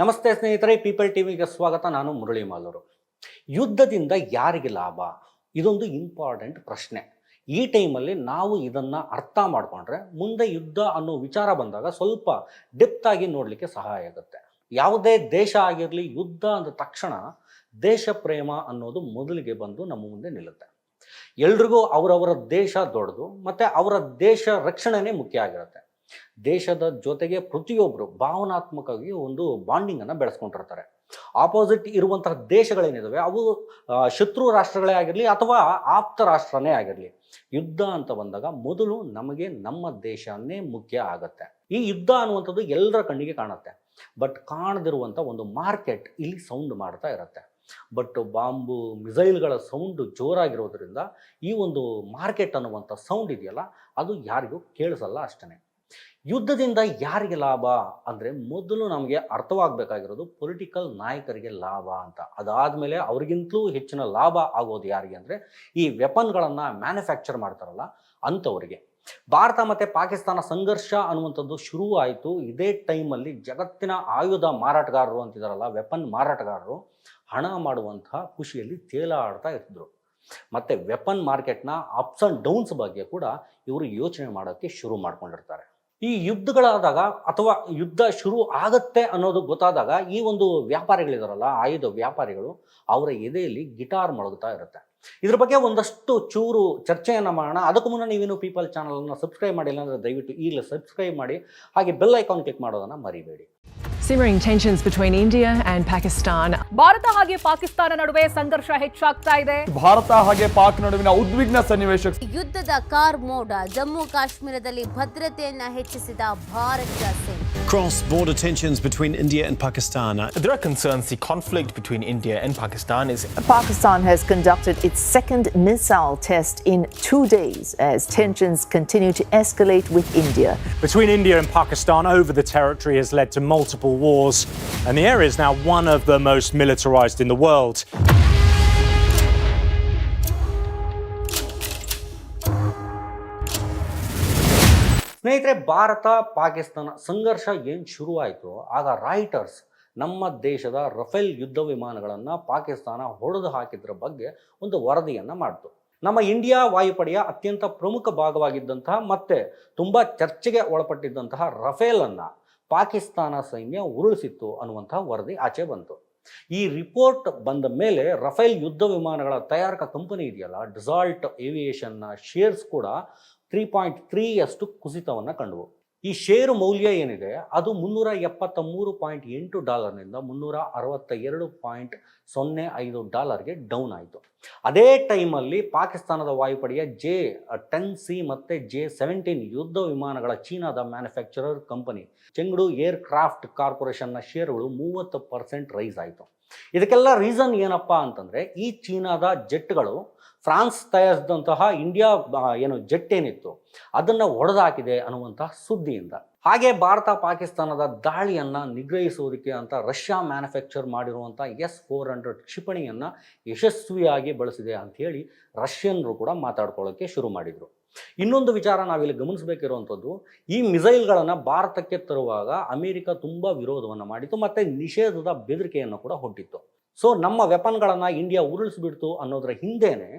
ನಮಸ್ತೆ ಸ್ನೇಹಿತರೆ ಪೀಪಲ್ ಟಿವಿಗೆ ಸ್ವಾಗತ. ನಾನು ಮುರಳಿ ಮಾಲೂರು. ಯುದ್ಧದಿಂದ ಯಾರಿಗೆ ಲಾಭ? ಇದೊಂದು ಇಂಪಾರ್ಟೆಂಟ್ ಪ್ರಶ್ನೆ. ಈ ಟೈಮಲ್ಲಿ ನಾವು ಇದನ್ನು ಅರ್ಥ ಮಾಡಿಕೊಂಡ್ರೆ ಮುಂದೆ ಯುದ್ಧ ಅನ್ನೋ ವಿಚಾರ ಬಂದಾಗ ಸ್ವಲ್ಪ ಡೆಪ್ತ್ ಆಗಿ ನೋಡಲಿಕ್ಕೆ ಸಹಾಯ ಆಗುತ್ತೆ. ಯಾವುದೇ ದೇಶ ಆಗಿರಲಿ, ಯುದ್ಧ ಅಂದ ತಕ್ಷಣ ದೇಶ ಪ್ರೇಮ ಅನ್ನೋದು ಮೊದಲಿಗೆ ಬಂದು ನಮ್ಮ ಮುಂದೆ ನಿಲ್ಲುತ್ತೆ. ಎಲ್ರಿಗೂ ಅವರವರ ದೇಶ ದೊಡ್ಡದು, ಮತ್ತು ಅವರ ದೇಶ ರಕ್ಷಣೆನೇ ಮುಖ್ಯ ಆಗಿರುತ್ತೆ. ದೇಶದ ಜೊತೆಗೆ ಪ್ರತಿಯೊಬ್ಬರು ಭಾವನಾತ್ಮಕವಾಗಿ ಒಂದು ಬಾಂಡಿಂಗನ್ನು ಬೆಳೆಸ್ಕೊಂಡಿರ್ತಾರೆ. ಆಪೋಸಿಟ್ ಇರುವಂತಹ ದೇಶಗಳೇನಿದಾವೆ? ಅವು ಶತ್ರು ರಾಷ್ಟ್ರಗಳೇ ಆಗಿರಲಿ ಅಥವಾ ಆಪ್ತ ರಾಷ್ಟ್ರನೇ ಆಗಿರಲಿ. ಯುದ್ಧ ಅಂತ ಬಂದಾಗ ಮೊದಲು ನಮಗೆ ನಮ್ಮ ದೇಶನೇ ಮುಖ್ಯ ಆಗತ್ತೆ. ಈ ಯುದ್ಧ ಅನ್ನುವಂಥದ್ದು ಎಲ್ಲರ ಕಣ್ಣಿಗೆ ಕಾಣುತ್ತೆ. ಬಟ್ ಕಾಣದಿರುವಂಥ ಒಂದು ಮಾರ್ಕೆಟ್ ಇಲ್ಲಿ ಸೌಂಡ್ ಮಾಡ್ತಾ ಇರುತ್ತೆ. ಬಟ್ ಬಾಂಬು ಮಿಸೈಲ್ಗಳ ಸೌಂಡು ಜೋರಾಗಿರೋದ್ರಿಂದ ಈ ಒಂದು ಮಾರ್ಕೆಟ್ ಅನ್ನುವಂಥ ಸೌಂಡ್ ಇದೆಯಲ್ಲ, ಅದು ಯಾರಿಗೂ ಕೇಳಿಸಲ್ಲ ಅಷ್ಟೇ ಯುದ್ಧದಿಂದ ಯಾರಿಗೆ ಲಾಭ ಅಂದರೆ ಮೊದಲು ನಮಗೆ ಅರ್ಥವಾಗಬೇಕಾಗಿರೋದು ಪೊಲಿಟಿಕಲ್ ನಾಯಕರಿಗೆ ಲಾಭ ಅಂತ. ಅದಾದಮೇಲೆ ಅವ್ರಿಗಿಂತಲೂ ಹೆಚ್ಚಿನ ಲಾಭ ಆಗೋದು ಯಾರಿಗೆ ಅಂದರೆ ಈ ವೆಪನ್ಗಳನ್ನು ಮ್ಯಾನುಫ್ಯಾಕ್ಚರ್ ಮಾಡ್ತಾರಲ್ಲ ಅಂಥವ್ರಿಗೆ. ಭಾರತ ಮತ್ತು ಪಾಕಿಸ್ತಾನ ಸಂಘರ್ಷ ಅನ್ನುವಂಥದ್ದು ಶುರು ಆಯಿತು ಇದೇ ಟೈಮಲ್ಲಿ ಜಗತ್ತಿನ ಆಯುಧ ಮಾರಾಟಗಾರರು ಅಂತಿದಾರಲ್ಲ ವೆಪನ್ ಮಾರಾಟಗಾರರು ಹಣ ಮಾಡುವಂತಹ ಖುಷಿಯಲ್ಲಿ ತೇಲಾಡ್ತಾ ಇರ್ತಿದ್ರು. ಮತ್ತು ವೆಪನ್ ಮಾರ್ಕೆಟ್ನ ಅಪ್ಸ್ ಆ್ಯಂಡ್ ಡೌನ್ಸ್ ಬಗ್ಗೆ ಕೂಡ ಇವರು ಯೋಚನೆ ಮಾಡೋಕ್ಕೆ ಶುರು ಮಾಡ್ಕೊಂಡಿರ್ತಾರೆ. ಈ ಯುದ್ಧಗಳಾದಾಗ ಅಥವಾ ಯುದ್ಧ ಶುರು ಆಗತ್ತೆ ಅನ್ನೋದು ಗೊತ್ತಾದಾಗ ಈ ಒಂದು ವ್ಯಾಪಾರಿಗಳಿದಾರಲ್ಲ, ಆಯುಧ ವ್ಯಾಪಾರಿಗಳು ಅವರ ಎದೆಯಲ್ಲಿ ಗಿಟಾರ್ ಮೊಳಗುತ್ತಾ ಇರುತ್ತೆ. ಇದ್ರ ಬಗ್ಗೆ ಒಂದಷ್ಟು ಚೂರು ಚರ್ಚೆಯನ್ನು ಮಾಡೋಣ. ಅದಕ್ಕೂ ಮುನ್ನ ನೀವೇನು ಪೀಪಲ್ ಚಾನಲನ್ನು ಸಬ್ಸ್ಕ್ರೈಬ್ ಮಾಡಿಲ್ಲ ಅಂದರೆ ದಯವಿಟ್ಟು ಈಗಲೇ ಸಬ್ಸ್ಕ್ರೈಬ್ ಮಾಡಿ ಹಾಗೆ ಬೆಲ್ ಐಕಾನ್ ಕ್ಲಿಕ್ ಮಾಡೋದನ್ನು ಮರಿಬೇಡಿ. Simmering tensions between India and Pakistan Bharat ಹಾಗೆ ಪಾಕಿಸ್ತಾನ ನಡುವೆ ಸಂಘರ್ಷ ಹೆಚ್ಚಾಗ್ತಾ ಇದೆ ಭಾರತ ಹಾಗೆ ಪಾಕ್ ನಡುವಿನ ಉದ್ವಿಗ್ನ ಸನ್ನಿವೇಶ ಯುದ್ಧದ ಕಾರ್ ಮೋಡ ಜಮ್ಮು ಕಾಶ್ಮೀರದಲ್ಲಿ ಭದ್ರತೆಯನ್ನ ಹೆಚ್ಚಿಸಿದ ಭಾರತೀಯ ಸೇನೆ Cross border tensions between India and Pakistan. There are concerns the conflict between India and Pakistan is Pakistan has conducted its second missile test in two days as tensions continue to escalate with India. between India and Pakistan over the territory has led to multiple wars, and the area is now one of the most militarized in the world. ಸ್ನೇಹಿತರೆ ಭಾರತ ಪಾಕಿಸ್ತಾನ ಸಂಘರ್ಷ ಏನು ಶುರುವಾಯಿತು ಆಗ Reuters ನಮ್ಮ ದೇಶದ Rafale ಯುದ್ಧ ವಿಮಾನಗಳನ್ನು ಪಾಕಿಸ್ತಾನ ಹೊಡೆದು ಹಾಕಿದ್ರ ಬಗ್ಗೆ ಒಂದು ವರದಿಯನ್ನು ಮಾಡಿತು ನಮ್ಮ ಇಂಡಿಯಾ ವಾಯುಪಡೆಯ ಅತ್ಯಂತ ಪ್ರಮುಖ ಭಾಗವಾಗಿದ್ದಂತಹ ಮತ್ತು ತುಂಬ ಚರ್ಚೆಗೆ ಒಳಪಟ್ಟಿದ್ದಂತಹ ರಫೇಲನ್ನು ಪಾಕಿಸ್ತಾನ ಸೈನ್ಯ ಉರುಳಿಸಿತ್ತು ಅನ್ನುವಂಥ ವರದಿ ಆಚೆ ಬಂತು. ಈ ರಿಪೋರ್ಟ್ ಬಂದ ಮೇಲೆ ರಫೇಲ್ ಯುದ್ಧ ವಿಮಾನಗಳ ತಯಾರಕ ಕಂಪನಿ ಇದೆಯಲ್ಲ, ಡಿಸಾಲ್ಟ್ ಏವಿಯೇಷನ್ನ ಶೇರ್ಸ್ ಕೂಡ ತ್ರೀ ಪಾಯಿಂಟ್ ತ್ರೀಯಷ್ಟು ಕುಸಿತವನ್ನು ಕಂಡವು. ಈ ಷೇರು ಮೌಲ್ಯ ಏನಿದೆ, ಅದು ಮುನ್ನೂರ ಎಪ್ಪತ್ತ ಮೂರು ಪಾಯಿಂಟ್ ಎಂಟು ಡಾಲರ್ನಿಂದ ಮುನ್ನೂರ ಅರವತ್ತ ಎರಡು ಪಾಯಿಂಟ್ ಸೊನ್ನೆ ಐದು ಡಾಲರ್ಗೆ ಡೌನ್ ಆಯಿತು. ಅದೇ ಟೈಮಲ್ಲಿ ಪಾಕಿಸ್ತಾನದ ವಾಯುಪಡೆಯ ಜೆ, ಟೆನ್ ಸಿ ಮತ್ತು ಜೆ ಸೆವೆಂಟೀನ್ ಯುದ್ಧ ವಿಮಾನಗಳ ಚೀನಾದ manufacturer company Chengdu aircraft ಕಾರ್ಪೊರೇಷನ್ನ ಶೇರುಗಳು ಮೂವತ್ತು ಪರ್ಸೆಂಟ್ ರೈಸ್ ಆಯಿತು. ಇದಕ್ಕೆಲ್ಲ ರೀಸನ್ ಏನಪ್ಪ ಅಂತಂದರೆ, ಈ ಚೀನಾದ ಜೆಟ್ಗಳು ಫ್ರಾನ್ಸ್ ತಯಾರಿಸಿದಂತಹ ಇಂಡಿಯಾ ಏನು ಜೆಟ್ ಏನಿತ್ತು, ಅದನ್ನು ಒಡೆದಾಕಿದೆ ಅನ್ನುವಂತಹ ಸುದ್ದಿಯಿಂದ. ಹಾಗೆ ಭಾರತ, ಪಾಕಿಸ್ತಾನದ ದಾಳಿಯನ್ನು ನಿಗ್ರಹಿಸುವುದಕ್ಕೆ ಅಂತ ರಷ್ಯಾ ಮ್ಯಾನುಫ್ಯಾಕ್ಚರ್ ಮಾಡಿರುವಂಥ ಎಸ್ ಫೋರ್ ಹಂಡ್ರೆಡ್ ಕ್ಷಿಪಣಿಯನ್ನು ಯಶಸ್ವಿಯಾಗಿ ಬಳಸಿದೆ ಅಂಥೇಳಿ ರಷ್ಯನ್ರು ಕೂಡ ಮಾತಾಡ್ಕೊಳ್ಳೋಕ್ಕೆ ಶುರು ಮಾಡಿದರು. ಇನ್ನೊಂದು ವಿಚಾರ ನಾವಿಲ್ಲಿ ಗಮನಿಸಬೇಕಿರುವಂಥದ್ದು, ಈ ಮಿಸೈಲ್ಗಳನ್ನು ಭಾರತಕ್ಕೆ ತರುವಾಗ ಅಮೆರಿಕ ತುಂಬ ವಿರೋಧವನ್ನು ಮಾಡಿತು ಮತ್ತು ನಿಷೇಧದ ಬೆದರಿಕೆಯನ್ನು ಕೂಡ ಹೊಟ್ಟಿತ್ತು. ಸೊ ನಮ್ಮ ವೆಪನ್ಗಳನ್ನು ಇಂಡಿಯಾ ಉರುಳಿಸಿಬಿಡ್ತು ಅನ್ನೋದರ ಹಿಂದೆಯೇ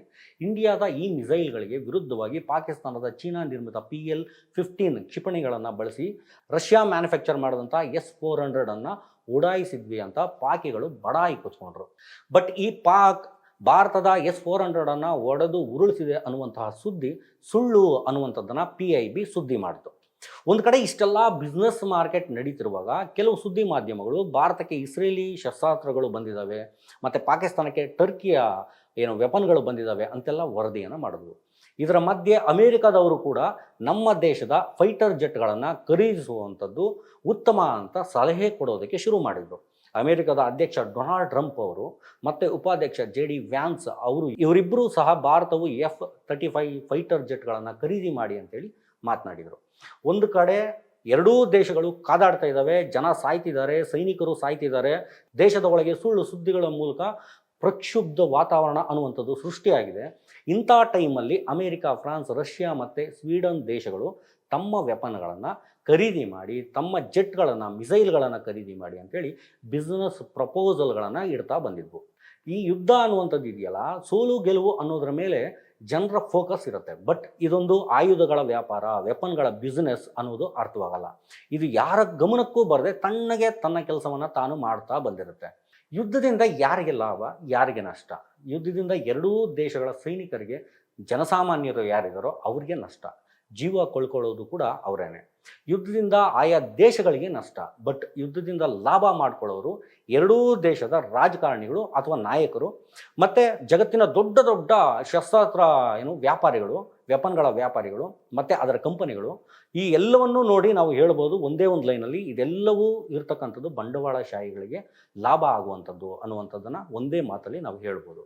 ಇಂಡಿಯಾದ ಈ ಮಿಸೈಲ್ಗಳಿಗೆ ವಿರುದ್ಧವಾಗಿ ಪಾಕಿಸ್ತಾನದ ಚೀನಾ ನಿರ್ಮಿತ ಪಿ ಎಲ್ ಫಿಫ್ಟೀನ್ ಕ್ಷಿಪಣಿಗಳನ್ನು ಬಳಸಿ ರಷ್ಯಾ ಮ್ಯಾನುಫ್ಯಾಕ್ಚರ್ ಮಾಡಿದಂಥ ಎಸ್ ಫೋರ್ ಹಂಡ್ರೆಡನ್ನು ಉಡಾಯಿಸಿದ್ವಿ ಅಂತ ಪಾಕಿಗಳು ಬಡಾಯಿ ಕೂತ್ಕೊಂಡ್ರು. ಬಟ್ ಈ ಪಾಕ್ ಭಾರತದ ಎಸ್ ಫೋರ್ ಹಂಡ್ರೆಡನ್ನು ಒಡೆದು ಉರುಳಿಸಿದೆ ಅನ್ನುವಂತಹ ಸುದ್ದಿ ಸುಳ್ಳು ಅನ್ನುವಂಥದ್ದನ್ನು ಪಿ ಐ ಬಿ ಸುದ್ದಿ ಮಾಡಿತು. ಒಂದು ಕಡೆ ಇಷ್ಟೆಲ್ಲ ಬಿಸ್ನೆಸ್ ಮಾರ್ಕೆಟ್ ನಡೀತಿರುವಾಗ ಕೆಲವು ಸುದ್ದಿ ಮಾಧ್ಯಮಗಳು ಭಾರತಕ್ಕೆ ಇಸ್ರೇಲಿ ಶಸ್ತ್ರಾಸ್ತ್ರಗಳು ಬಂದಿದ್ದಾವೆ ಮತ್ತು ಪಾಕಿಸ್ತಾನಕ್ಕೆ ಟರ್ಕಿಯ ಏನು ವೆಪನ್ಗಳು ಬಂದಿದ್ದಾವೆ ಅಂತೆಲ್ಲ ವರದಿಯನ್ನು ಮಾಡಿದ್ವು. ಇದರ ಮಧ್ಯೆ ಅಮೇರಿಕಾದವರು ಕೂಡ ನಮ್ಮ ದೇಶದ ಫೈಟರ್ ಜೆಟ್ಗಳನ್ನು ಖರೀದಿಸುವಂಥದ್ದು ಉತ್ತಮ ಅಂತ ಸಲಹೆ ಕೊಡೋದಕ್ಕೆ ಶುರು ಮಾಡಿದರು. ಅಮೇರಿಕದ ಅಧ್ಯಕ್ಷ ಡೊನಾಲ್ಡ್ ಟ್ರಂಪ್ ಅವರು ಮತ್ತು ಉಪಾಧ್ಯಕ್ಷ ಜೆ ಡಿ ವ್ಯಾನ್ಸ್ ಅವರು ಇವರಿಬ್ಬರೂ ಸಹ ಭಾರತವು ಎಫ್ ತರ್ಟಿ ಫೈವ್ ಫೈಟರ್ ಜೆಟ್ಗಳನ್ನು ಖರೀದಿ ಮಾಡಿ ಅಂತೇಳಿ ಮಾತನಾಡಿದರು. ಒಂದು ಕಡೆ ಎರಡೂ ದೇಶಗಳು ಕಾದಾಡ್ತಾ ಇದ್ದಾವೆ, ಜನ ಸಾಯ್ತಿದ್ದಾರೆ, ಸೈನಿಕರು ಸಾಯ್ತಿದ್ದಾರೆ, ದೇಶದ ಒಳಗೆ ಸುಳ್ಳು ಸುದ್ದಿಗಳ ಮೂಲಕ ಪ್ರಕ್ಷುಬ್ಧ ವಾತಾವರಣ ಅನ್ನುವಂಥದ್ದು ಸೃಷ್ಟಿಯಾಗಿದೆ. ಇಂಥ ಟೈಮಲ್ಲಿ ಅಮೇರಿಕ, ಫ್ರಾನ್ಸ್, ರಷ್ಯಾ ಮತ್ತು ಸ್ವೀಡನ್ ದೇಶಗಳು ತಮ್ಮ ವೆಪನ್ಗಳನ್ನು ಖರೀದಿ ಮಾಡಿ, ತಮ್ಮ ಜೆಟ್ಗಳನ್ನು, ಮಿಸೈಲ್ಗಳನ್ನು ಖರೀದಿ ಮಾಡಿ ಅಂತೇಳಿ ಬಿಸ್ನೆಸ್ ಪ್ರಪೋಸಲ್ಗಳನ್ನು ಇಡ್ತಾ ಬಂದಿದ್ವು. ಈ ಯುದ್ಧ ಅನ್ನುವಂಥದ್ದು ಇದೆಯಲ್ಲ ಸೋಲು ಗೆಲುವು ಅನ್ನೋದ್ರ ಮೇಲೆ ಜನರ ಫೋಕಸ್ ಇರುತ್ತೆ. ಬಟ್ ಇದೊಂದು ಆಯುಧಗಳ ವ್ಯಾಪಾರ ವೆಪನ್ಗಳ ಬಿಸ್ನೆಸ್ ಅನ್ನೋದು ಅರ್ಥವಾಗಲ್ಲ. ಇದು ಯಾರ ಗಮನಕ್ಕೂ ಬರದೆ ತಣ್ಣಗೆ ತನ್ನ ಕೆಲಸವನ್ನು ತಾನು ಮಾಡ್ತಾ ಬಂದಿರುತ್ತೆ. ಯುದ್ಧದಿಂದ ಯಾರಿಗೆ ಲಾಭ, ಯಾರಿಗೆ ನಷ್ಟ? ಯುದ್ಧದಿಂದ ಎರಡೂ ದೇಶಗಳ ಸೈನಿಕರಿಗೆ ಜನಸಾಮಾನ್ಯರು ಯಾರಿದ್ದಾರೋ ಅವ್ರಿಗೆ ನಷ್ಟ. ಜೀವ ಕಳ್ಕೊಳ್ಳೋದು ಕೂಡ ಅವರೇನೆ. ಯುದ್ಧದಿಂದ ಆಯಾ ದೇಶಗಳಿಗೆ ನಷ್ಟ ಬಟ್ ಯುದ್ಧದಿಂದ ಲಾಭ ಮಾಡ್ಕೊಳ್ಳೋರು ಎರಡೂ ದೇಶದ ರಾಜಕಾರಣಿಗಳು ಅಥವಾ ನಾಯಕರು, ಮತ್ತು ಜಗತ್ತಿನ ದೊಡ್ಡ ದೊಡ್ಡ ಶಸ್ತ್ರಾಸ್ತ್ರ ಏನು ವ್ಯಾಪಾರಿಗಳು, ವೆಪನ್ಗಳ ವ್ಯಾಪಾರಿಗಳು, ಮತ್ತು ಅದರ ಕಂಪನಿಗಳು, ಈ ಎಲ್ಲವನ್ನೂ ನೋಡಿ ನಾವು ಹೇಳ್ಬೋದು ಒಂದೇ ಒಂದು ಲೈನಲ್ಲಿ ಇದೆಲ್ಲವೂ ಇರ್ತಕ್ಕಂಥದ್ದು ಬಂಡವಾಳಶಾಹಿಗಳಿಗೆ ಲಾಭ ಆಗುವಂಥದ್ದು ಅನ್ನುವಂಥದ್ದನ್ನು ಒಂದೇ ಮಾತಲ್ಲಿ ನಾವು ಹೇಳ್ಬೋದು.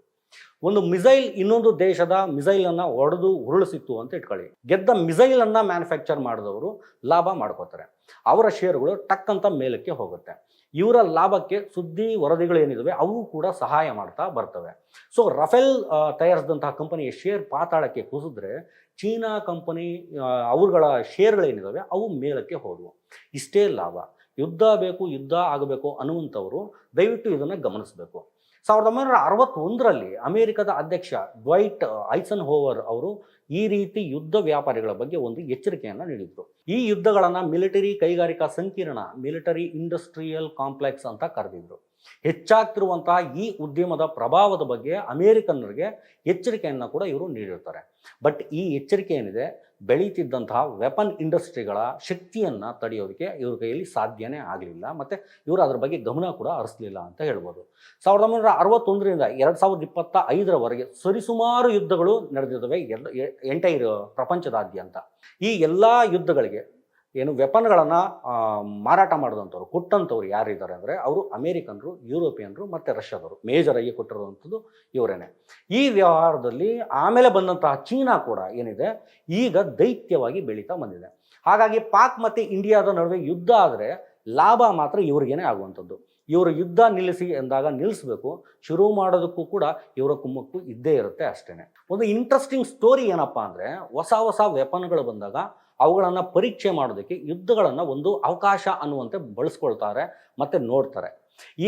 ಒಂದು ಮಿಸೈಲ್ ಇನ್ನೊಂದು ದೇಶದ ಮಿಸೈಲನ್ನು ಹೊಡೆದು ಉರುಳಿಸಿತ್ತು ಅಂತ ಇಟ್ಕೊಳ್ಳಿ. ಗೆದ್ದ ಮಿಸೈಲನ್ನು ಮ್ಯಾನುಫ್ಯಾಕ್ಚರ್ ಮಾಡಿದವರು ಲಾಭ ಮಾಡ್ಕೋತಾರೆ. ಅವರ ಶೇರುಗಳು ಟಕ್ ಅಂತ ಮೇಲಕ್ಕೆ ಹೋಗುತ್ತೆ. ಇವರ ಲಾಭಕ್ಕೆ ಸುದ್ದಿ ವರದಿಗಳು ಏನಿದಾವೆ, ಅವು ಕೂಡ ಸಹಾಯ ಮಾಡ್ತಾ ಬರ್ತವೆ. ಸೊ ರಫೇಲ್ ತಯಾರಿಸಿದಂತಹ ಕಂಪನಿಯ ಶೇರ್ ಪಾತಾಳಕ್ಕೆ ಕುಸಿದ್ರೆ ಚೀನಾ ಕಂಪನಿ ಅವರುಗಳ ಶೇರ್ಗಳೇನಿದಾವೆ ಅವು ಮೇಲಕ್ಕೆ ಹೋದವು. ಇಷ್ಟೇ ಲಾಭ. ಯುದ್ಧ ಬೇಕು, ಯುದ್ಧ ಆಗಬೇಕು ಅನ್ನುವಂಥವರು ದಯವಿಟ್ಟು ಇದನ್ನು ಗಮನಿಸಬೇಕು. ಸಾವಿರದ ಒಂಬೈನೂರ ಅರವತ್ತೊಂದರಲ್ಲಿ ಅಮೆರಿಕದ ಅಧ್ಯಕ್ಷ ಡ್ವೈಟ್ ಐಸನ್ ಹೋವರ್ ಅವರು ಈ ರೀತಿ ಯುದ್ಧ ವ್ಯಾಪಾರಿಗಳ ಬಗ್ಗೆ ಒಂದು ಎಚ್ಚರಿಕೆಯನ್ನು ನೀಡಿದ್ರು. ಈ ಯುದ್ಧಗಳನ್ನು ಮಿಲಿಟರಿ ಕೈಗಾರಿಕಾ ಸಂಕೀರ್ಣ, ಮಿಲಿಟರಿ ಇಂಡಸ್ಟ್ರಿಯಲ್ ಕಾಂಪ್ಲೆಕ್ಸ್ ಅಂತ ಕರೆದಿದ್ರು. ಹೆಚ್ಚಾಗ್ತಿರುವಂತಹ ಈ ಉದ್ಯಮದ ಪ್ರಭಾವದ ಬಗ್ಗೆ ಅಮೇರಿಕನ್ನರಿಗೆ ಎಚ್ಚರಿಕೆಯನ್ನು ಕೂಡ ಇವರು ನೀಡಿರ್ತಾರೆ. ಬಟ್ ಈ ಎಚ್ಚರಿಕೆ ಏನಿದೆ ಬೆಳೀತಿದ್ದಂತಹ ವೆಪನ್ ಇಂಡಸ್ಟ್ರಿಗಳ ಶಕ್ತಿಯನ್ನು ತಡೆಯೋದಕ್ಕೆ ಇವ್ರ ಕೈಯಲ್ಲಿ ಸಾಧ್ಯನೇ ಆಗಲಿಲ್ಲ. ಮತ್ತು ಇವರು ಅದ್ರ ಬಗ್ಗೆ ಗಮನ ಕೂಡ ಹರಿಸಲಿಲ್ಲ ಅಂತ ಹೇಳ್ಬೋದು. ಸಾವಿರದ ಒಂಬೈನೂರ ಅರವತ್ತೊಂದರಿಂದ ಎರಡು ಸಾವಿರದ ಇಪ್ಪತ್ತ ಐದರವರೆಗೆ ಸರಿಸುಮಾರು ಯುದ್ಧಗಳು ನಡೆದಿದ್ದಾವೆ. ಎಲ್ಲ ಎಂಟೈರ್ ಪ್ರಪಂಚದಾದ್ಯಂತ. ಈ ಎಲ್ಲ ಯುದ್ಧಗಳಿಗೆ ಏನು ವೆಪನ್ಗಳನ್ನು ಮಾರಾಟ ಮಾಡಿದಂಥವ್ರು ಕೊಟ್ಟಂಥವ್ರು ಯಾರಿದ್ದಾರೆ ಅಂದರೆ ಅವರು ಅಮೇರಿಕನ್ರು, ಯುರೋಪಿಯನ್ರು ಮತ್ತು ರಷ್ಯಾದವರು ಆಗಿ ಕೊಟ್ಟಿರುವಂಥದ್ದು ಇವರೇನೆ. ಈ ವ್ಯವಹಾರದಲ್ಲಿ ಆಮೇಲೆ ಬಂದಂತಹ ಚೀನಾ ಕೂಡ ಏನಿದೆ, ಈಗ ದೈತ್ಯವಾಗಿ ಬೆಳೀತಾ ಬಂದಿದೆ. ಹಾಗಾಗಿ ಪಾಕ್ ಮತ್ತು ಇಂಡಿಯಾದ ನಡುವೆ ಯುದ್ಧ ಆದರೆ ಲಾಭ ಮಾತ್ರ ಇವರಿಗೇನೆ ಆಗುವಂಥದ್ದು. ಇವರು ಯುದ್ಧ ನಿಲ್ಲಿಸಿ ಎಂದಾಗ ನಿಲ್ಲಿಸಬೇಕು, ಶುರು ಮಾಡೋದಕ್ಕೂ ಕೂಡ ಇವರ ಕುಮ್ಮಕ್ಕು ಇದ್ದೇ ಇರುತ್ತೆ ಅಷ್ಟೇ ಒಂದು ಇಂಟ್ರೆಸ್ಟಿಂಗ್ ಸ್ಟೋರಿ ಏನಪ್ಪ ಅಂದರೆ ಹೊಸ ಹೊಸ ವೆಪನ್ಗಳು ಬಂದಾಗ ಅವುಗಳನ್ನು ಪರೀಕ್ಷೆ ಮಾಡೋದಕ್ಕೆ ಯುದ್ಧಗಳನ್ನು ಒಂದು ಅವಕಾಶ ಅನ್ನುವಂತೆ ಬಳಸ್ಕೊಳ್ತಾರೆ ಮತ್ತು ನೋಡ್ತಾರೆ.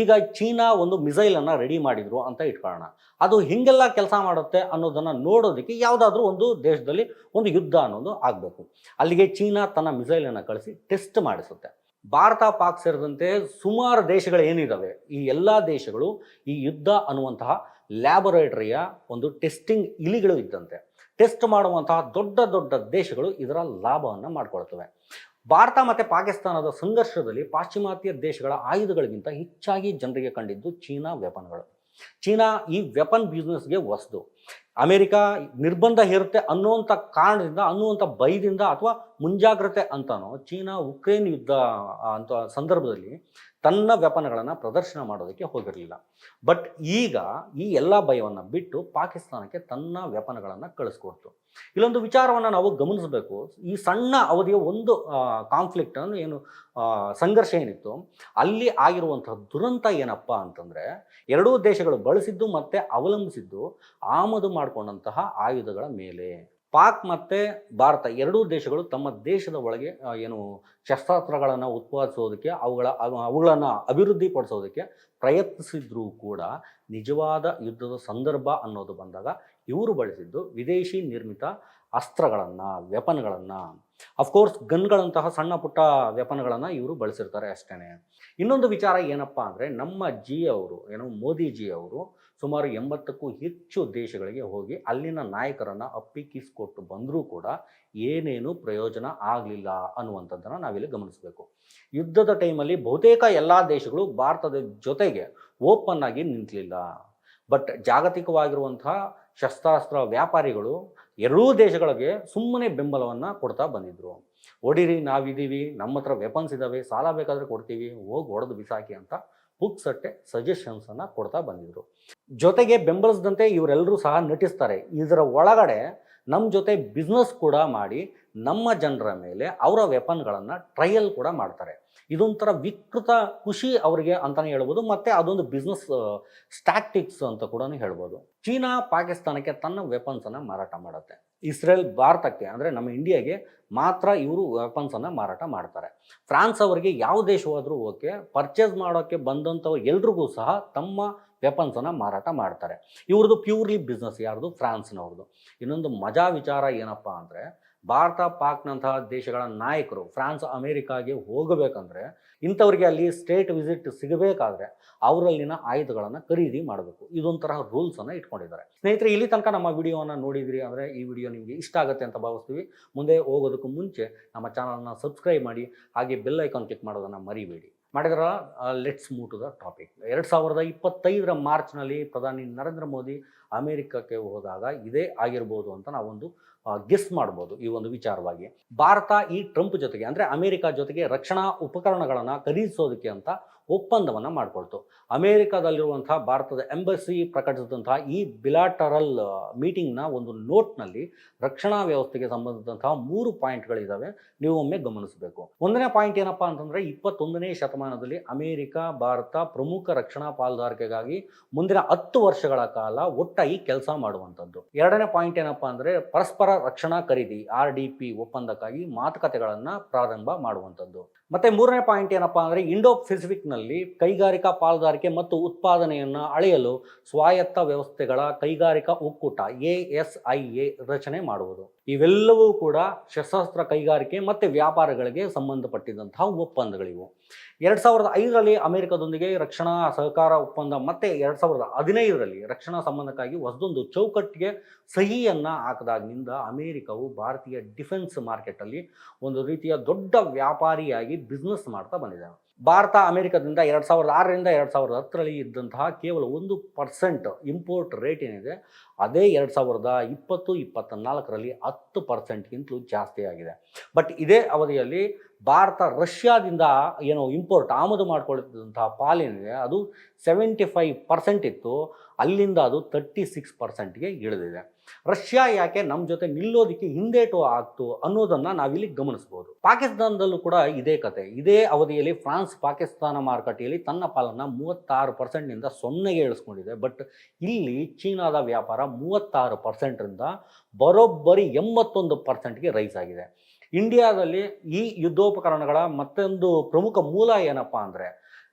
ಈಗ ಚೀನಾ ಒಂದು ಮಿಸೈಲನ್ನು ರೆಡಿ ಮಾಡಿದ್ರು ಅಂತ ಇಟ್ಕೊಳ್ಳೋಣ. ಅದು ಹಿಂಗೆಲ್ಲ ಕೆಲಸ ಮಾಡುತ್ತೆ ಅನ್ನೋದನ್ನು ನೋಡೋದಕ್ಕೆ ಯಾವುದಾದ್ರೂ ಒಂದು ದೇಶದಲ್ಲಿ ಒಂದು ಯುದ್ಧ ಅನ್ನೋದು ಆಗಬೇಕು. ಅಲ್ಲಿಗೆ ಚೀನಾ ತನ್ನ ಮಿಸೈಲನ್ನು ಕಳಿಸಿ ಟೆಸ್ಟ್ ಮಾಡಿಸುತ್ತೆ. ಭಾರತ, ಪಾಕ್ ಸೇರಿದಂತೆ ಸುಮಾರು ದೇಶಗಳು ಏನಿದ್ದಾವೆ ಈ ಎಲ್ಲ ದೇಶಗಳು ಈ ಯುದ್ಧ ಅನ್ನುವಂತಹ ಲ್ಯಾಬೊರೇಟರಿಯ ಒಂದು ಟೆಸ್ಟಿಂಗ್ ಇಲಿಗಳು ಇದ್ದಂತೆ. ಟೆಸ್ಟ್ ಮಾಡುವಂತಹ ದೊಡ್ಡ ದೊಡ್ಡ ದೇಶಗಳು ಇದರ ಲಾಭವನ್ನು ಮಾಡಿಕೊಳ್ತವೆ. ಭಾರತ ಮತ್ತು ಪಾಕಿಸ್ತಾನದ ಸಂಘರ್ಷದಲ್ಲಿ ಪಾಶ್ಚಿಮಾತ್ಯ ದೇಶಗಳ ಆಯುಧಗಳಿಗಿಂತ ಹೆಚ್ಚಾಗಿ ಜನರಿಗೆ ಕಂಡಿದ್ದು ಚೀನಾ ವೆಪನ್ಗಳು ಚೀನಾ ಈ ವೆಪನ್ ಬಿಸ್ನೆಸ್ಗೆ ಹೊಸದು. ಅಮೆರಿಕ ನಿರ್ಬಂಧ ಹೇರುತ್ತೆ ಅನ್ನುವಂಥ ಕಾರಣದಿಂದ, ಅನ್ನುವಂಥ ಭಯದಿಂದ ಅಥವಾ ಮುಂಜಾಗ್ರತೆ ಅಂತನೋ, ಚೀನಾ ಉಕ್ರೇನ್ ಯುದ್ಧ ಅಂತ ಸಂದರ್ಭದಲ್ಲಿ ತನ್ನ ವ್ಯಾಪನಗಳನ್ನು ಪ್ರದರ್ಶನ ಮಾಡೋದಕ್ಕೆ ಹೋಗಿರಲಿಲ್ಲ. ಬಟ್ ಈಗ ಈ ಎಲ್ಲ ಭಯವನ್ನು ಬಿಟ್ಟು ಪಾಕಿಸ್ತಾನಕ್ಕೆ ತನ್ನ ವ್ಯಾಪನಗಳನ್ನು ಕಳಿಸ್ಕೊಡ್ತು. ಇಲ್ಲೊಂದು ವಿಚಾರವನ್ನು ನಾವು ಗಮನಿಸಬೇಕು. ಈ ಸಣ್ಣ ಅವಧಿಯ ಒಂದು ಕಾನ್ಫ್ಲಿಕ್ಟ್ ಅನ್ನು ಏನು ಸಂಘರ್ಷ ಏನಿತ್ತು, ಅಲ್ಲಿ ಆಗಿರುವಂತಹ ದುರಂತ ಏನಪ್ಪ ಅಂತಂದರೆ, ಎರಡೂ ದೇಶಗಳು ಬಳಸಿದ್ದು ಮತ್ತು ಅವಲಂಬಿಸಿದ್ದು ಆಮದು ಮಾಡಿಕೊಂಡಂತಹ ಆಯುಧಗಳ ಮೇಲೆ. ಪಾಕ್ ಮತ್ತು ಭಾರತ ಎರಡೂ ದೇಶಗಳು ತಮ್ಮ ದೇಶದ ಒಳಗೆ ಏನು ಶಸ್ತ್ರಾಸ್ತ್ರಗಳನ್ನು ಉತ್ಪಾದಿಸೋದಕ್ಕೆ, ಅವುಗಳ ಅವು- ಅವುಗಳನ್ನು ಅಭಿವೃದ್ಧಿಪಡಿಸೋದಕ್ಕೆ ಪ್ರಯತ್ನಿಸಿದ್ರೂ ಕೂಡ ನಿಜವಾದ ಯುದ್ಧದ ಸಂದರ್ಭ ಅನ್ನೋದು ಬಂದಾಗ ಇವರು ಬಳಸಿದ್ದು ವಿದೇಶಿ ನಿರ್ಮಿತ ಅಸ್ತ್ರಗಳನ್ನು, ವೆಪನ್ಗಳನ್ನು. ಅಫ್ಕೋರ್ಸ್ ಗನ್ಗಳಂತಹ ಸಣ್ಣ ಪುಟ್ಟ ವೆಪನ್ಗಳನ್ನು ಇವರು ಬಳಸಿರ್ತಾರೆ ಅಷ್ಟೇ ಇನ್ನೊಂದು ವಿಚಾರ ಏನಪ್ಪ ಅಂದರೆ ನಮ್ಮ ಜಿ ಅವರು, ಏನು ಮೋದಿಜಿ ಅವರು ಸುಮಾರು ಎಂಬತ್ತಕ್ಕೂ ಹೆಚ್ಚು ದೇಶಗಳಿಗೆ ಹೋಗಿ ಅಲ್ಲಿನ ನಾಯಕರನ್ನು ಅಪ್ಪಿಕ್ಕಿಸ್ಕೊಟ್ಟು ಬಂದರೂ ಕೂಡ ಏನೇನು ಪ್ರಯೋಜನ ಆಗಲಿಲ್ಲ ಅನ್ನುವಂಥದ್ದನ್ನು ನಾವಿಲ್ಲಿ ಗಮನಿಸಬೇಕು. ಯುದ್ಧದ ಟೈಮಲ್ಲಿ ಬಹುತೇಕ ಎಲ್ಲ ದೇಶಗಳು ಭಾರತದ ಜೊತೆಗೆ ಓಪನ್ ಆಗಿ ನಿಂತಲಿಲ್ಲ. ಬಟ್ ಜಾಗತಿಕವಾಗಿರುವಂತಹ ಶಸ್ತ್ರಾಸ್ತ್ರ ವ್ಯಾಪಾರಿಗಳು ಎರಡೂ ದೇಶಗಳಿಗೆ ಸುಮ್ಮನೆ ಬೆಂಬಲವನ್ನು ಕೊಡ್ತಾ ಬಂದಿದ್ರು. ಹೊಡಿರಿ ನಾವಿದ್ದೀವಿ ನಮ್ಮ ಹತ್ರ ವೆಪನ್ಸ್ ಇದ್ದಾವೆ ಸಾಲ ಬೇಕಾದರೆ ಕೊಡ್ತೀವಿ, ಹೋಗಿ ಹೊಡೆದು ಬಿಸಾಕಿ ಅಂತ ಪುಕ್ಸಟ್ಟೆ ಸಜೆಷನ್ಸನ್ನು ಕೊಡ್ತಾ ಬಂದಿದ್ರು. ಜೊತೆಗೆ ಬೆಂಬಲಿಸಿದಂತೆ ಇವರೆಲ್ಲರೂ ಸಹ ನಟಿಸ್ತಾರೆ. ಇದರ ಒಳಗಡೆ ನಮ್ಮ ಜೊತೆ ಬಿಸ್ನೆಸ್ ಕೂಡ ಮಾಡಿ ನಮ್ಮ ಜನರ ಮೇಲೆ ಅವರ ವೆಪನ್ಗಳನ್ನು ಟ್ರಯಲ್ ಕೂಡ ಮಾಡ್ತಾರೆ. ಇದೊಂಥರ ವಿಕೃತ ಖುಷಿ ಅವರಿಗೆ ಅಂತಲೇ ಹೇಳ್ಬೋದು. ಮತ್ತು ಅದೊಂದು ಬಿಸ್ನೆಸ್ ಸ್ಟ್ಯಾಟಿಕ್ಸ್ ಅಂತ ಕೂಡ ಹೇಳ್ಬೋದು. ಚೀನಾ ಪಾಕಿಸ್ತಾನಕ್ಕೆ ತನ್ನ ವೆಪನ್ಸನ್ನು ಮಾರಾಟ ಮಾಡುತ್ತೆ. ಇಸ್ರೇಲ್ ಭಾರತಕ್ಕೆ ಅಂದರೆ ನಮ್ಮ ಇಂಡಿಯಾಗೆ ಮಾತ್ರ ಇವರು ವೆಪನ್ಸನ್ನು ಮಾರಾಟ ಮಾಡ್ತಾರೆ. ಫ್ರಾನ್ಸ್ ಅವರಿಗೆ ಯಾವ ದೇಶವಾದರೂ ಓಕೆ ಪರ್ಚೇಸ್ ಮಾಡೋಕ್ಕೆ ಬಂದಂಥವ್ರು ಎಲ್ರಿಗೂ ಸಹ ತಮ್ಮ ವೆಪನ್ಸನ್ನು ಮಾರಾಟ ಮಾಡ್ತಾರೆ. ಇವ್ರದ್ದು ಪ್ಯೂರ್ಲಿ ಬಿಸ್ನೆಸ್ ಯಾರ್ದು? ಫ್ರಾನ್ಸ್ನವ್ರದ್ದು ಇನ್ನೊಂದು ಮಜಾ ವಿಚಾರ ಏನಪ್ಪ ಅಂದರೆ, ಭಾರತ ಪಾಕ್ನಂತಹ ದೇಶಗಳ ನಾಯಕರು ಫ್ರಾನ್ಸ್ ಅಮೇರಿಕಾಗೆ ಹೋಗಬೇಕಂದ್ರೆ, ಇಂಥವ್ರಿಗೆ ಅಲ್ಲಿ ಸ್ಟೇಟ್ ವಿಸಿಟ್ ಸಿಗಬೇಕಾದ್ರೆ ಅವರಲ್ಲಿನ ಆಯುಧಗಳನ್ನು ಖರೀದಿ ಮಾಡಬೇಕು. ಇದೊಂಥರ ರೂಲ್ಸನ್ನು ಇಟ್ಕೊಂಡಿದ್ದಾರೆ. ಸ್ನೇಹಿತರೆ, ಇಲ್ಲಿ ತನಕ ನಮ್ಮ ವಿಡಿಯೋವನ್ನು ನೋಡಿದಿರಿ ಅಂದರೆ ಈ ವಿಡಿಯೋ ನಿಮಗೆ ಇಷ್ಟ ಆಗುತ್ತೆ ಅಂತ ಭಾವಿಸ್ತೀವಿ. ಮುಂದೆ ಹೋಗೋದಕ್ಕೂ ಮುಂಚೆ ನಮ್ಮ ಚಾನಲ್ನ ಸಬ್ಸ್ಕ್ರೈಬ್ ಮಾಡಿ, ಹಾಗೆ ಬೆಲ್ ಐಕಾನ್ ಕ್ಲಿಕ್ ಮಾಡೋದನ್ನು ಮರಿಬೇಡಿ. ಮಾಡಿದ್ರ let's move to the topic ಎರಡು ಸಾವಿರದ ಇಪ್ಪತ್ತೈದರ ಮಾರ್ಚ್ನಲ್ಲಿ ಪ್ರಧಾನಿ ನರೇಂದ್ರ ಮೋದಿ ಅಮೇರಿಕಕ್ಕೆ ಹೋದಾಗ ಇದೇ ಆಗಿರ್ಬೋದು ಅಂತ ನಾವೊಂದು ಗೆಸ್ ಮಾಡ್ಬೋದು ಈ ಒಂದು ವಿಚಾರವಾಗಿ. ಭಾರತ ಈ ಟ್ರಂಪ್ ಜೊತೆಗೆ, ಅಂದರೆ ಅಮೇರಿಕ ಜೊತೆಗೆ ರಕ್ಷಣಾ ಉಪಕರಣಗಳನ್ನು ಖರೀದಿಸೋದಕ್ಕೆ ಅಂತ ಒಪ್ಪಂದವನ್ನು ಮಾಡಿಕೊಳ್ತು. ಅಮೇರಿಕಾದಲ್ಲಿರುವಂಥ ಭಾರತದ ಎಂಬಸಿ ಪ್ರಕಟಿಸಿದಂತಹ ಈ ಬಿಲಾಟರಲ್ ಮೀಟಿಂಗ್ನ ಒಂದು ನೋಟ್ನಲ್ಲಿ ರಕ್ಷಣಾ ವ್ಯವಸ್ಥೆಗೆ ಸಂಬಂಧಿಸಿದಂತಹ ಮೂರು ಪಾಯಿಂಟ್ಗಳಿದ್ದಾವೆ ನೀವು ಒಮ್ಮೆ ಗಮನಿಸಬೇಕು. ಒಂದನೇ ಪಾಯಿಂಟ್ ಏನಪ್ಪ ಅಂತಂದರೆ ಇಪ್ಪತ್ತೊಂದನೇ ಶತಮಾನದಲ್ಲಿ ಅಮೇರಿಕ, ಭಾರತ ಪ್ರಮುಖ ರಕ್ಷಣಾ ಪಾಲುದಾರಿಕೆಗಾಗಿ ಮುಂದಿನ ಹತ್ತು ವರ್ಷಗಳ ಕಾಲ ಒಟ್ಟಾಗಿ ಕೆಲಸ ಮಾಡುವಂಥದ್ದು. ಎರಡನೇ ಪಾಯಿಂಟ್ ಏನಪ್ಪ ಅಂದರೆ ಪರಸ್ಪರ ರಕ್ಷಣಾ ಖರೀದಿ, ಆರ್ ಡಿ ಪಿ ಒಪ್ಪಂದಕ್ಕಾಗಿ ಮಾತುಕತೆಗಳನ್ನು ಪ್ರಾರಂಭ ಮಾಡುವಂಥದ್ದು. ಮತ್ತೆ ಮೂರನೇ ಪಾಯಿಂಟ್ ಏನಪ್ಪಾ ಅಂದರೆ ಇಂಡೋ ಫೆಸಿಫಿಕ್ನಲ್ಲಿ ಕೈಗಾರಿಕಾ ಪಾಲುದಾರಿಕೆ ಮತ್ತು ಉತ್ಪಾದನೆಯನ್ನು ಅಳೆಯಲು ಸ್ವಾಯತ್ತ ವ್ಯವಸ್ಥೆಗಳ ಕೈಗಾರಿಕಾ ಒಕ್ಕೂಟ ಎ ಎಸ್ ಐ ಎ ರಚನೆ ಮಾಡುವುದು. ಇವೆಲ್ಲವೂ ಕೂಡ ಶಸ್ತ್ರಾಸ್ತ್ರ ಕೈಗಾರಿಕೆ ಮತ್ತು ವ್ಯಾಪಾರಗಳಿಗೆ ಸಂಬಂಧಪಟ್ಟಿದ್ದಂತಹ ಒಪ್ಪಂದಗಳಿವು. ಎರಡು ಸಾವಿರದ ಐದರಲ್ಲಿ ಅಮೆರಿಕದೊಂದಿಗೆ ರಕ್ಷಣಾ ಸಹಕಾರ ಒಪ್ಪಂದ ಮತ್ತು ಎರಡು ಸಾವಿರದ ಹದಿನೈದರಲ್ಲಿ ರಕ್ಷಣಾ ಸಂಬಂಧಕ್ಕಾಗಿ ಹೊಸದೊಂದು ಚೌಕಟ್ಟಿಗೆ ಸಹಿಯನ್ನು ಹಾಕಿದಾಗಿನಿಂದ ಅಮೆರಿಕವು ಭಾರತೀಯ ಡಿಫೆನ್ಸ್ ಮಾರ್ಕೆಟಲ್ಲಿ ಒಂದು ರೀತಿಯ ದೊಡ್ಡ ವ್ಯಾಪಾರಿಯಾಗಿ ಬಿಸ್ನೆಸ್ ಮಾಡ್ತಾ ಬಂದಿದೆ. ಭಾರತ ಅಮೆರಿಕದಿಂದ ಎರಡು ಸಾವಿರದ ಆರರಿಂದ ಎರಡು ಸಾವಿರದ ಹತ್ತರಲ್ಲಿ ಇದ್ದಂತಹ ಕೇವಲ ಒಂದು ಪರ್ಸೆಂಟ್ ಇಂಪೋರ್ಟ್ ರೇಟ್ ಏನಿದೆ, ಅದೇ ಎರಡು ಸಾವಿರದ ಇಪ್ಪತ್ತು ಇಪ್ಪತ್ತ ನಾಲ್ಕರಲ್ಲಿ ಹತ್ತು ಪರ್ಸೆಂಟ್ಗಿಂತಲೂ ಜಾಸ್ತಿ ಆಗಿದೆ. ಬಟ್ ಇದೇ ಅವಧಿಯಲ್ಲಿ ಭಾರತ ರಷ್ಯಾದಿಂದ ಏನು ಇಂಪೋರ್ಟ್ ಆಮದು ಮಾಡ್ಕೊಳ್ತಿದ್ದಂತಹ ಪಾಲೇನಿದೆ ಅದು ಸೆವೆಂಟಿ ಫೈವ್ ಪರ್ಸೆಂಟ್ ಇತ್ತು. ಅಲ್ಲಿಂದ ಅದು ತರ್ಟಿ ಸಿಕ್ಸ್ ಪರ್ಸೆಂಟ್ಗೆ ಇಳಿದಿದೆ. ರಷ್ಯಾ ಯಾಕೆ ನಮ್ಮ ಜೊತೆ ನಿಲ್ಲೋದಕ್ಕೆ ಹಿಂದೇಟು ಆಗ್ತು ಅನ್ನೋದನ್ನು ನಾವಿಲ್ಲಿ ಗಮನಿಸ್ಬೋದು. ಪಾಕಿಸ್ತಾನದಲ್ಲೂ ಕೂಡ ಇದೇ ಕತೆ. ಇದೇ ಅವಧಿಯಲ್ಲಿ ಫ್ರಾನ್ಸ್ ಪಾಕಿಸ್ತಾನ ಮಾರುಕಟ್ಟೆಯಲ್ಲಿ ತನ್ನ ಪಾಲನ್ನು ಮೂವತ್ತಾರು ಪರ್ಸೆಂಟ್ನಿಂದ ಸೊನ್ನೆಗೆ ಇಳಿಸ್ಕೊಂಡಿದೆ. ಬಟ್ ಇಲ್ಲಿ ಚೀನಾದ ವ್ಯಾಪಾರ ಮೂವತ್ತಾರು ಪರ್ಸೆಂಟ್ರಿಂದ ಬರೋಬ್ಬರಿ ಎಂಬತ್ತೊಂದು ಪರ್ಸೆಂಟ್ಗೆ ರೈಸ್ ಆಗಿದೆ. ಇಂಡಿಯಾದಲ್ಲಿ ಈ ಯುದ್ಧೋಪಕರಣಗಳ ಮತ್ತೊಂದು ಪ್ರಮುಖ ಮೂಲ ಏನಪ್ಪ ಅಂದರೆ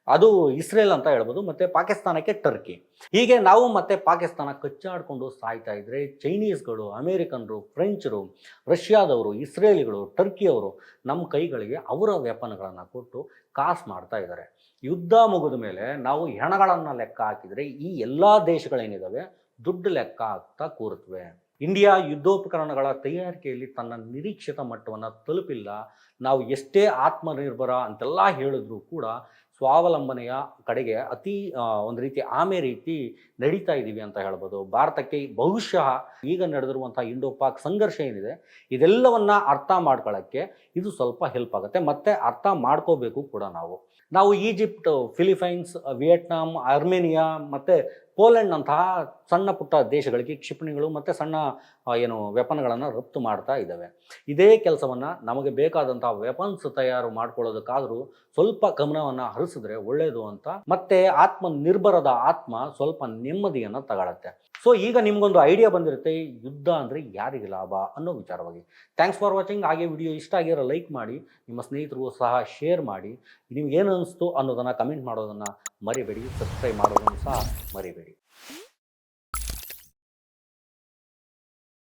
ಅದು ಇಸ್ರೇಲ್ ಅಂತ ಹೇಳ್ಬೋದು, ಮತ್ತು ಪಾಕಿಸ್ತಾನಕ್ಕೆ ಟರ್ಕಿ. ಹೀಗೆ ನಾವು ಮತ್ತೆ ಪಾಕಿಸ್ತಾನ ಕಚ್ಚಾಡಿಕೊಂಡು ಸಾಯ್ತಾ ಇದ್ದರೆ ಚೈನೀಸ್ಗಳು, ಅಮೇರಿಕನ್ರು, ಫ್ರೆಂಚರು, ರಷ್ಯಾದವರು, ಇಸ್ರೇಲಿಗಳು, ಟರ್ಕಿಯವರು ನಮ್ಮ ಕೈಗಳಿಗೆ ಅವರ ವ್ಯಾಪನಗಳನ್ನು ಕೊಟ್ಟು ಕಾಸು ಮಾಡ್ತಾ ಇದ್ದಾರೆ. ಯುದ್ಧ ಮುಗಿದ ಮೇಲೆ ನಾವು ಹೆಣಗಳನ್ನು ಲೆಕ್ಕ ಹಾಕಿದರೆ ಈ ಎಲ್ಲ ದೇಶಗಳೇನಿದ್ದಾವೆ ದುಡ್ಡು ಲೆಕ್ಕ ಹಾಕ್ತಾ ಕೂರುತ್ತವೆ ಇಂಡಿಯಾ ಯುದ್ಧೋಪಕರಣಗಳ ತಯಾರಿಕೆಯಲ್ಲಿ ತನ್ನ ನಿರೀಕ್ಷಿತ ಮಟ್ಟವನ್ನು ತಲುಪಿಲ್ಲ. ನಾವು ಎಷ್ಟೇ ಆತ್ಮನಿರ್ಭರ ಅಂತೆಲ್ಲ ಹೇಳಿದ್ರು ಕೂಡ ಸ್ವಾವಲಂಬನೆಯ ಕಡೆಗೆ ಅತಿ ಒಂದು ರೀತಿ ಆಮೆ ರೀತಿ ನಡೀತಾ ಇದ್ದೀವಿ ಅಂತ ಹೇಳ್ಬೋದು. ಭಾರತಕ್ಕೆ ಬಹುಶಃ ಈಗ ನಡೆದಿರುವಂಥ ಇಂಡೋ ಪಾಕ್ ಸಂಘರ್ಷ ಏನಿದೆ, ಇದೆಲ್ಲವನ್ನ ಅರ್ಥ ಮಾಡ್ಕೊಳ್ಳೋಕ್ಕೆ ಇದು ಸ್ವಲ್ಪ ಹೆಲ್ಪ್ ಆಗುತ್ತೆ. ಮತ್ತೆ ಅರ್ಥ ಮಾಡ್ಕೋಬೇಕು ಕೂಡ ನಾವು. ನಾವು ಈಜಿಪ್ಟ್, ಫಿಲಿಪೈನ್ಸ್, ವಿಯೆಟ್ನಾಂ, ಅರ್ಮೇನಿಯಾ ಮತ್ತು ಪೋಲೆಂಡ್ನಂತಹ ಸಣ್ಣ ಪುಟ್ಟ ದೇಶಗಳಿಗೆ ಕ್ಷಿಪಣಿಗಳು ಮತ್ತು ಸಣ್ಣ ಏನು ವೆಪನ್ಗಳನ್ನು ರಫ್ತು ಮಾಡ್ತಾ ಇದ್ದಾವೆ ಇದೇ ಕೆಲಸವನ್ನು ನಮಗೆ ಬೇಕಾದಂಥ ವೆಪನ್ಸ್ ತಯಾರು ಮಾಡ್ಕೊಳ್ಳೋದಕ್ಕಾದರೂ ಸ್ವಲ್ಪ ಗಮನವನ್ನು ಹರಿಸಿದ್ರೆ ಒಳ್ಳೆಯದು ಅಂತ. ಮತ್ತೆ ಆತ್ಮ ನಿರ್ಭರದ ಆತ್ಮ ಸ್ವಲ್ಪ ನೆಮ್ಮದಿಯನ್ನು ತಗೊಳತ್ತೆ. ಸೊ ಈಗ ನಿಮಗೊಂದು ಐಡಿಯಾ ಬಂದಿರುತ್ತೆ ಯುದ್ಧ ಅಂದರೆ ಯಾರಿಗೆ ಲಾಭ ಅನ್ನೋ ವಿಚಾರವಾಗಿ. ಥ್ಯಾಂಕ್ಸ್ ಫಾರ್ ವಾಚಿಂಗ್ ಹಾಗೆ ವಿಡಿಯೋ ಇಷ್ಟ ಆಗಿರೋ ಲೈಕ್ ಮಾಡಿ, ನಿಮ್ಮ ಸ್ನೇಹಿತರಿಗೂ ಸಹ ಶೇರ್ ಮಾಡಿ. ನಿಮ್ಗೆ ಏನು ಅನಿಸ್ತು ಅನ್ನೋದನ್ನು ಕಮೆಂಟ್ ಮಾಡೋದನ್ನು ಮರಿಬೇಡಿ ಸಬ್ಸ್ಕ್ರೈಬ್ ಮಾಡೋದನ್ನು ಸಹ ಮರಿಬೇಡಿ.